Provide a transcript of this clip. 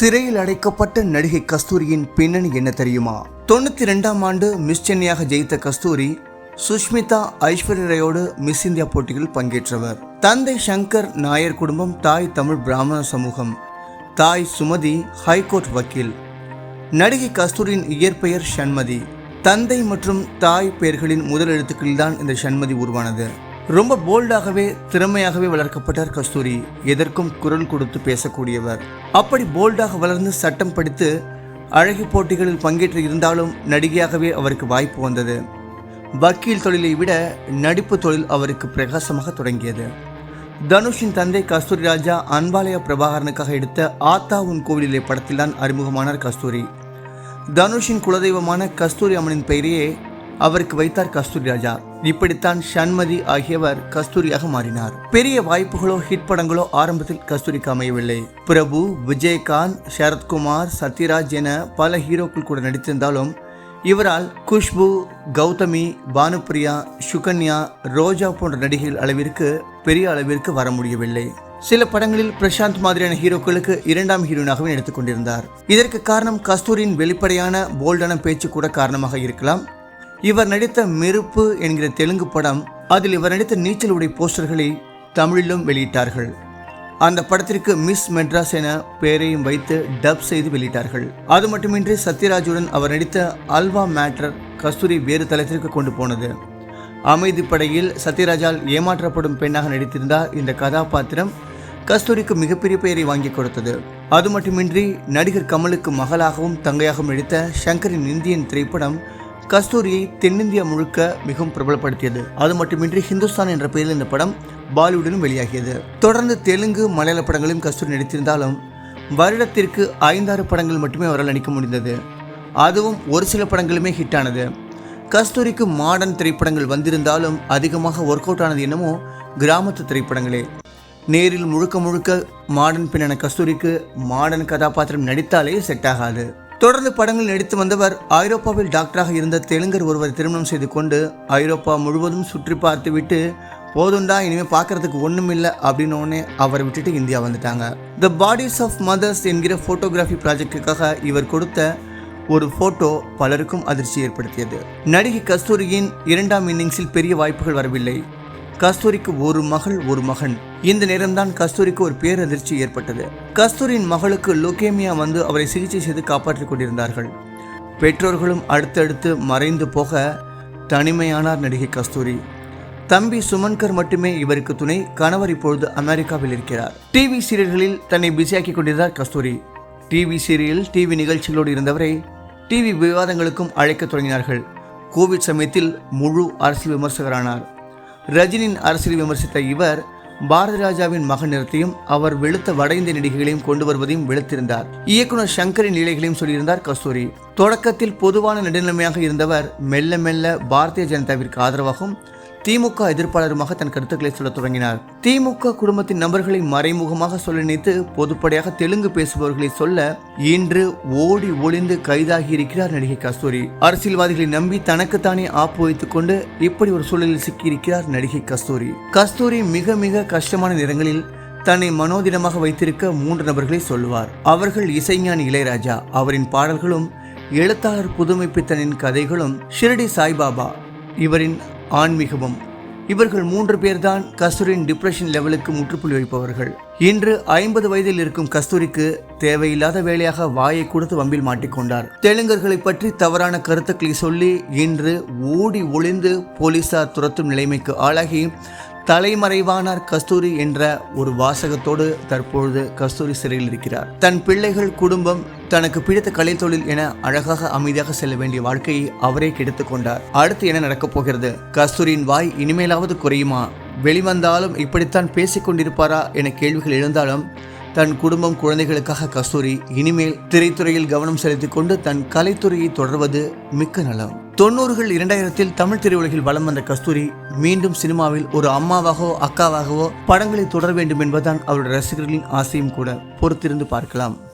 சிறையில் அடைக்கப்பட்ட நடிகை கஸ்தூரியின் பின்னணி என்ன தெரியுமா? தொண்ணூத்தி ரெண்டாம் ஆண்டு மிஸ் சென்னையாக ஜெயித்த கஸ்தூரி சுஷ்மிதா ஐஸ்வர்யரையோடு மிஸ் இந்தியா போட்டியில் பங்கேற்றவர். தந்தை சங்கர் நாயர் குடும்பம் தாய் தமிழ் பிராமண சமூகம். தாய் சுமதி ஹைகோர்ட் வக்கீல். நடிகை கஸ்தூரியின் இயற்பெயர் ஷண்மதி தந்தை மற்றும் தாய் பெயர்களின் முதல் எழுத்துக்களில்தான் இந்த ஷண்மதி உருவானது. ரொம்ப போல்டாகவே திறமையாகவே வளர்க்கப்பட்டார் கஸ்தூரி. எதற்கும் குரல் கொடுத்து பேசக்கூடியவர். அப்படி போல்டாக வளர்ந்து சட்டம் படித்து அழகி போட்டிகளில் பங்கேற்று இருந்தாலும் நடிகையாகவே அவருக்கு வாய்ப்பு வந்தது. வக்கீல் தொழிலை விட நடிப்பு தொழில் அவருக்கு பிரகாசமாக தொடங்கியது. தனுஷின் தந்தை கஸ்தூரி ராஜா அன்பாலய பிரபாகரனுக்காக எடுத்த ஆத்தா உன் கோவிலிலே படத்தில்தான் அறிமுகமானார் கஸ்தூரி. தனுஷின் குலதெய்வமான கஸ்தூரி அம்மனின் பெயரையே அவருக்கு வைத்தார் கஸ்தூரி ராஜா. இப்படித்தான் ஷண்மதி ஆகியவர் கஸ்தூரியாக மாறினார். பெரிய வாய்ப்புகளோ ஹிட் படங்களோ ஆரம்பத்தில் கஸ்தூரிக்கு அமையவில்லை. பிரபு விஜயகாந்த் சரத்குமார் சத்யராஜ் என பல ஹீரோக்கள் கூட நடித்திருந்தாலும் இவரால் குஷ்பு கௌதமி பானுப்பிரியா சுகன்யா ரோஜா போன்ற நடிகைகள் அளவிற்கு பெரிய அளவிற்கு வர முடியவில்லை. சில படங்களில் பிரசாந்த் மாதிரியான ஹீரோக்களுக்கு இரண்டாம் ஹீரோனாகவே நடித்துக் கொண்டிருந்தார். இதற்கு காரணம் கஸ்தூரியின் வெளிப்படையான போல்டான பேச்சு கூட காரணமாக இருக்கலாம். இவர் நடித்த மெருப்பு என்கிற தெலுங்கு படம் அதில் இவர் நடித்த நீச்சல் உடை போஸ்டர்களை தமிழிலும் வெளியிட்டார்கள். அந்த படத்திற்கு மிஸ் மெட்ராஸ் என பெயரையும் வைத்து டப் செய்து வெளியிட்டார்கள். அது மட்டுமின்றி சத்யராஜுடன் அவர் நடித்த அல்வா மேட்டர் கஸ்தூரி வேறு தளத்திற்கு கொண்டு போனது. அமைதி படையில் சத்யராஜால் ஏமாற்றப்படும் பெண்ணாக நடித்திருந்தார் இந்த கதாபாத்திரம் கஸ்தூரிக்கு மிகப்பெரிய பெயரை வாங்கி கொடுத்தது. அது மட்டுமின்றி நடிகர் கமலுக்கு மகளாகவும் தங்கையாகவும் நடித்த சங்கரின் இந்தியன் திரைப்படம் கஸ்தூரியை தென்னிந்தியா முழுக்க மிகவும் பிரபலப்படுத்தியது. அது மட்டுமின்றி ஹிந்துஸ்தான் என்ற பெயரில் இந்த படம் பாலிவுட்டிலும் வெளியாகியது. தொடர்ந்து தெலுங்கு மலையாள படங்களையும் கஸ்தூரி நடித்திருந்தாலும் வருடத்திற்கு ஐந்தாறு படங்கள் மட்டுமே அவரால் நடிக்க முடிந்தது. அதுவும் ஒரு சில படங்களுமே ஹிட் ஆனது. கஸ்தூரிக்கு மாடர்ன் திரைப்படங்கள் வந்திருந்தாலும் அதிகமாக ஒர்க் அவுட் ஆனது என்னமோ கிராமத்து திரைப்படங்களே. நேரில் முழுக்க முழுக்க மாடர்ன் பெண்ணான கஸ்தூரிக்கு மாடர்ன் கதாபாத்திரம் நடித்தாலே செட் ஆகாது. தொடர்ந்து படங்கள் நடித்து வந்தவர் ஐரோப்பாவில் டாக்டராக இருந்த தெலுங்கர் ஒருவர் திருமணம் செய்து கொண்டு ஐரோப்பா முழுவதும் சுற்றி பார்த்துவிட்டு போதுண்டா இனிமேல் பார்க்கறதுக்கு ஒன்றுமில்லை அப்படின்னோடனே அவரை விட்டுட்டு இந்தியா வந்துட்டாங்க. த பாடிஸ் ஆஃப் மதர்ஸ் என்கிற ஃபோட்டோகிராஃபி ப்ராஜெக்டுக்காக இவர் கொடுத்த ஒரு ஃபோட்டோ பலருக்கும் அதிர்ச்சி ஏற்படுத்தியது. நடிகை கஸ்தூரியின் இரண்டாம் இன்னிங்ஸில் பெரிய வாய்ப்புகள் வரவில்லை. கஸ்தூரிக்கு ஒரு மகள் ஒரு மகன். இந்த நேரம்தான் கஸ்தூரிக்கு ஒரு பேரதிர்ச்சி ஏற்பட்டது. கஸ்தூரியின் மகளுக்கு லுகேமியா வந்து அவரை சிகிச்சை செய்து காப்பாற்றிக் கொண்டிருந்தார்கள். பெற்றோர்களும் அடுத்தடுத்து மறைந்து போக தனிமையானார் நடிகை கஸ்தூரி. தம்பி சுமன்கர் மட்டுமே இவருக்கு துணை. கணவர் இப்பொழுது அமெரிக்காவில் இருக்கிறார். டிவி சீரியல்களில் தன்னை பிஸியாக்கி கொண்டிருந்தார் கஸ்தூரி. டிவி சீரியல் டிவி நிகழ்ச்சிகளோடு இருந்தவரை டிவி விவாதங்களுக்கும் அழைக்க தொடங்கினார்கள். கோவிட் சமயத்தில் முழு அரசியல் விமர்சகரானார். ரஜினியின் அரசியல் விமர்சித்த இவர் பாரதி ராஜாவின் மகன் நிறத்தையும் அவர் வெளுத்த வட இந்திய நடிகைகளையும் கொண்டு வருவதையும் வெளுத்திருந்தார். இயக்குனர் சங்கரின் நிலைகளையும் சொல்லியிருந்தார் கஸ்தூரி. தொடக்கத்தில் பொதுவான நடுநிலைமையாக இருந்தவர் மெல்ல மெல்ல பாரதிய ஜனதாவிற்கு ஆதரவாகவும் திமுக எதிர்ப்பாளருமாக தன் கருத்துக்களை சொல்ல தொடங்கினார். திமுக குடும்பத்தின் நபர்களை மறைமுகமாக சொல்ல நினைத்து பொதுப்படையாக தெலுங்கு பேசுபவர்களை சொல்ல இன்று ஓடி ஒளிந்து கைதாகி இருக்கிறார் நடிகை கஸ்தூரி. அரசியல்வாதிகளை நம்பி தனக்குத்தானே ஆப்பு வைத்துக் கொண்டு இப்படி ஒரு சூழலில் சிக்கியிருக்கிறார் நடிகை கஸ்தூரி. கஸ்தூரி மிக மிக கஷ்டமான நேரங்களில் தன்னை மனோதிடமாக வைத்திருக்க மூன்று நபர்களை சொல்லுவார். அவர்கள் இசைஞானி இளையராஜா அவரின் பாடல்களும் எழுத்தாளர் புதுமைப்பித்தனின் கதைகளும் ஷிரடி சாய்பாபா இவரின் ஆன்மீகமும். இவர்கள் மூன்று பேர்தான் கஸ்தூரியின் டிப்ரெஷன் லெவலுக்கு முற்றுப்புள்ளி வைப்பவர்கள். இன்று ஐம்பது வயதில் இருக்கும் கஸ்தூரிக்கு தேவையில்லாத வேலையாக வாயை கொடுத்து வம்பில் மாட்டிக்கொண்டார் தெலுங்கர்களை பற்றி தவறான கருத்துக்களை சொல்லி இன்று ஓடி ஒளிந்து போலீசார் துரத்தும் நிலைமைக்கு ஆளாகி தலைமறைவானார் கஸ்தூரி என்ற ஒரு வாசகத்தோடு தற்பொழுது கஸ்தூரி சிறையில் இருக்கிறார். தன் பிள்ளைகள் குடும்பம் தனக்கு பிடித்த கலை தொழில் என அழகாக அமைதியாக செல்ல வேண்டிய வாழ்க்கையை அவரே கெடுத்துக் கொண்டார். அடுத்து என்ன நடக்கப் போகிறது? கஸ்தூரியின் வாய் இனிமேலாவது குறையுமா? வெளிவந்தாலும் இப்படித்தான் பேசிக் கொண்டிருப்பாரா என கேள்விகள் எழுந்தாலும் தன் குடும்பம் குழந்தைகளுக்காக கஸ்தூரி இனிமேல் திரைத்துறையில் கவனம் செலுத்திக் கொண்டு தன் கலைத்துறையை தொடர்வது மிக்க நலம். தொண்ணூறுகள் இரண்டாயிரத்தில் தமிழ் திரையுலகில் வலம் வந்த கஸ்தூரி மீண்டும் சினிமாவில் ஒரு அம்மாவாகவோ அக்காவாகவோ படங்களை தொடர வேண்டும் என்பதுதான் அவருடைய ரசிகர்களின் ஆசையும் கூட. பொறுத்திருந்து பார்க்கலாம்.